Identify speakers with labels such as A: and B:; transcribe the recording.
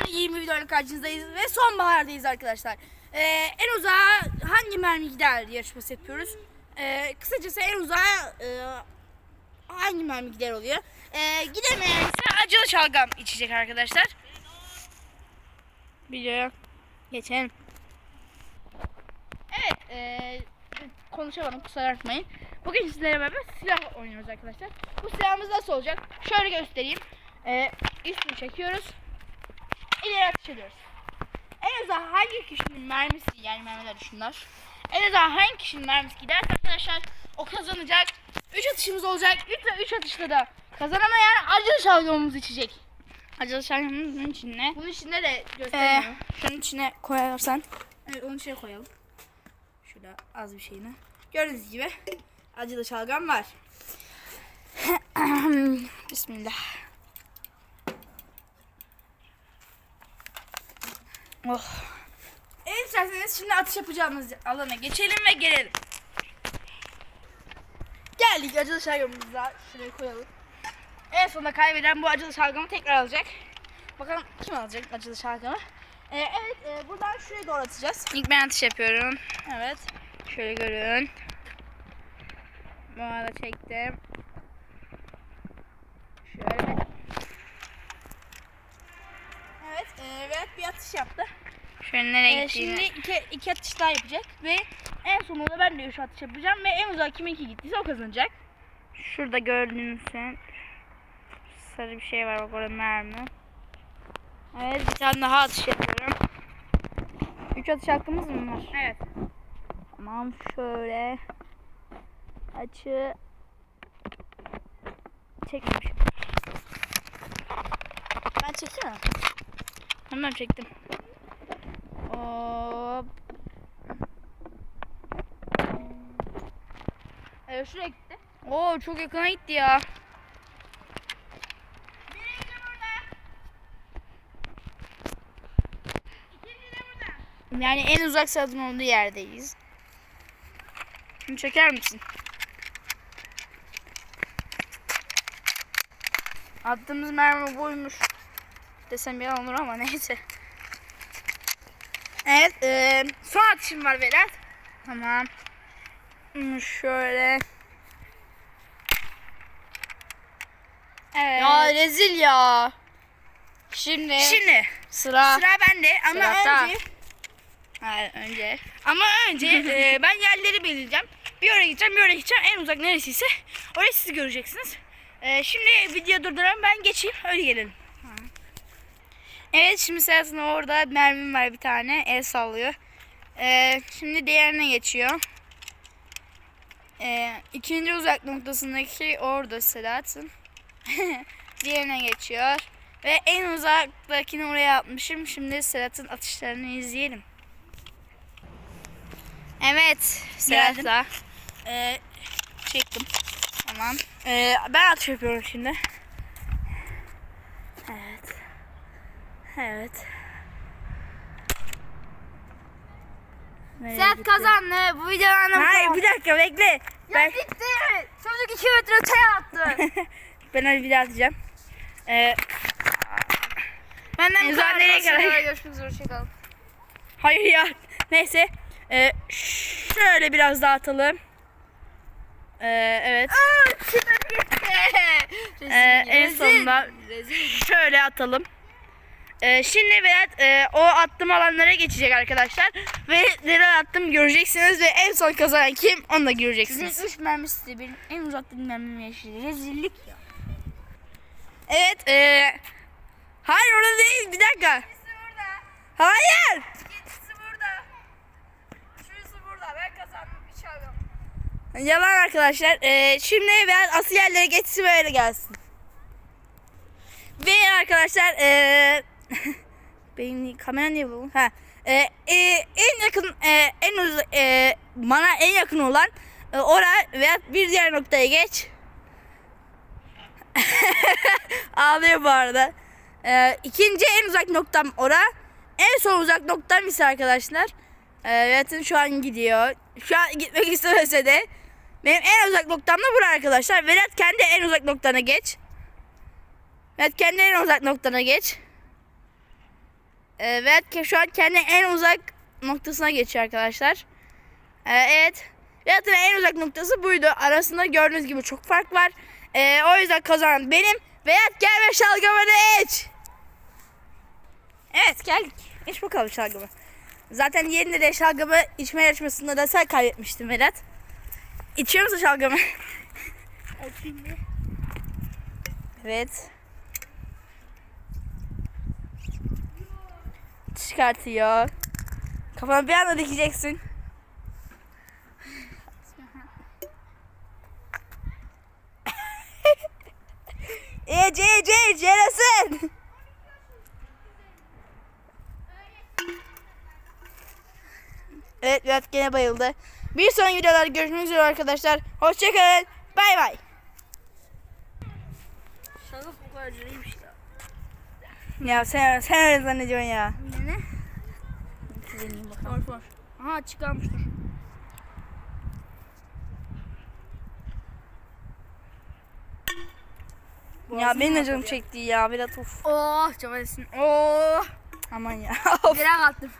A: Yepyeni 20 videoyla karşınızdayız ve sonbahardayız arkadaşlar. Ee, en uzağa hangi mermi gider yarışması yapıyoruz. Ee, kısacası en uzağa e, hangi mermi gider oluyor. Ee, gidemeyen acılı şalgam içecek arkadaşlar. Videoya geçelim. Evet, e, konuşamadım kusura bakmayın. Bugün sizlere beraber silah oynuyoruz arkadaşlar. Bu silahımız nasıl olacak? Şöyle göstereyim. E, üstünü çekiyoruz. İleri ediyoruz. En uzağa hangi kişinin mermisi yani mermiler şunlar. En uzağa hangi kişinin mermisi giderse arkadaşlar o kazanacak. 3 atışımız olacak. 3 ve 3 atışta da kazanamayan acılı şalgamımızı içecek. Acılı şalgamımız bunun içine.
B: Bunun içinde de
A: Ee,
B: gösteriyor.
A: şunun içine koyarsan. Evet onu içine koyalım. Şurada az bir şeyini. Gördüğünüz gibi acılı şalgam var. Bismillah. Oh. Evet isterseniz şimdi atış yapacağımız alana geçelim ve gelelim. Geldik acılı şalgamımıza. Şuraya koyalım. En sonunda kaybeden bu acılı şalgamı tekrar alacak. Bakalım kim alacak acılı şalgamı. Ee, evet e, buradan şuraya doğru atacağız.
B: İlk ben atış yapıyorum.
A: Evet.
B: Şöyle görün. Bu arada çektim.
A: Atış yaptı.
B: Şöyle nereye
A: Ee,
B: gittiğini.
A: şimdi iki, iki atış daha yapacak ve en sonunda ben de üç atış yapacağım ve en uzak kiminki gittiyse o kazanacak.
B: Şurada gördüğün sen. Sarı bir şey var bak orada mermi.
A: Evet bir tane daha atış yapıyorum.
B: Üç atış hakkımız mı var?
A: Evet.
B: Tamam şöyle. Açı. Çekmemiş.
A: Ben çekeyim mi?
B: Tamam çektim.
A: Hop. Evet şuraya gitti.
B: Oo çok yakına gitti ya. Yani en uzak saatin olduğu yerdeyiz. Şunu çeker misin? Attığımız mermi buymuş. Desem yalan olur ama neyse.
A: Evet e, son atışım var Berat.
B: Tamam. Şöyle.
A: Evet.
B: Ya rezil ya. Şimdi,
A: Şimdi
B: sıra.
A: sıra bende ama
B: Sırada.
A: önce
B: Hayır, önce.
A: ama önce e, ben yerleri belirleyeceğim. Bir oraya gideceğim, bir oraya gideceğim. En uzak neresiyse orayı siz göreceksiniz. E, şimdi video durduralım ben geçeyim öyle gelelim.
B: Evet şimdi sırasında orada mermim var bir tane. El sallıyor. Ee, şimdi diğerine geçiyor. Ee, ikinci uzak noktasındaki orada Sedat'ın. diğerine geçiyor. Ve en uzaktakini oraya atmışım. Şimdi Sedat'ın atışlarını izleyelim. Evet. Sedat'la.
A: E, çektim.
B: Tamam.
A: E, ben atış yapıyorum şimdi.
B: Evet. Evet. Nereye
A: Sedat
B: gitti?
A: kazandı. Bu videodan
B: Hayır bir dakika bekle. Ben,
A: bitti. Çocuk 2 metre öteye attı.
B: ben hadi bir daha atacağım. Ee,
A: Benden
B: En
A: bu kadar.
B: nereye kadar?
A: Görüşmek üzere. Hoşçakalın.
B: hayır ya. Neyse. Ee, şöyle biraz daha atalım. Ee, evet. Ee, en sonunda şöyle atalım. Ee, şimdi Berat e, o attığım alanlara geçecek arkadaşlar. Ve neler attım göreceksiniz ve en son kazanan kim onu da göreceksiniz.
A: Sizin 3 mermisi de benim en uzaktaki mermimi yaşadı. Rezillik ya.
B: Evet. E, hayır orada değil bir dakika.
A: burada.
B: Hayır.
A: İkincisi burada. Şurası burada. Ben kazandım bir şalgam.
B: Yalan arkadaşlar. Ee, şimdi ben asıl yerlere geçsin ve öyle gelsin. Ve arkadaşlar ee, benim kamera niye bu? Ha. Ee, e, en yakın e, en uz e, bana en yakın olan e, ora veya bir diğer noktaya geç. Ağlıyor bu arada. Ee, ikinci en uzak noktam ora. En son uzak noktam ise arkadaşlar. E, Berat'ın şu an gidiyor. Şu an gitmek istemese de benim en uzak noktam da bura arkadaşlar. Vedat kendi en uzak noktana geç. Vedat kendi en uzak noktana geç. Ee, Vedat ke- şu an kendi en uzak noktasına geçiyor arkadaşlar. Ee, evet. Vedat'ın en uzak noktası buydu. Arasında gördüğünüz gibi çok fark var. Ee, o yüzden kazanan benim. Vedat gel ve şalgamını iç. Evet geldik. İç bakalım şalgamı. Zaten yerinde de şalgamı içme yarışmasında da sen kaybetmiştin Vedat. İçiyor musun şalgamı? evet. Çıkartıyor. Kafana bir anda dikeceksin. İç iç yarasın. Evet Vedat gene bayıldı. Bir sonraki videolarda görüşmek üzere arkadaşlar. Hoşçakalın. Bay bay.
A: Şalgam bu kadar iyiymiş ya.
B: Ya sen, sen öyle zannediyorsun ya.
A: Ne? Var var. Aha çıkarmış dur.
B: Ya benim de canım çekti ya. Vedat of.
A: Oh çabalesin. Oh.
B: Aman ya.
A: Direkt attım.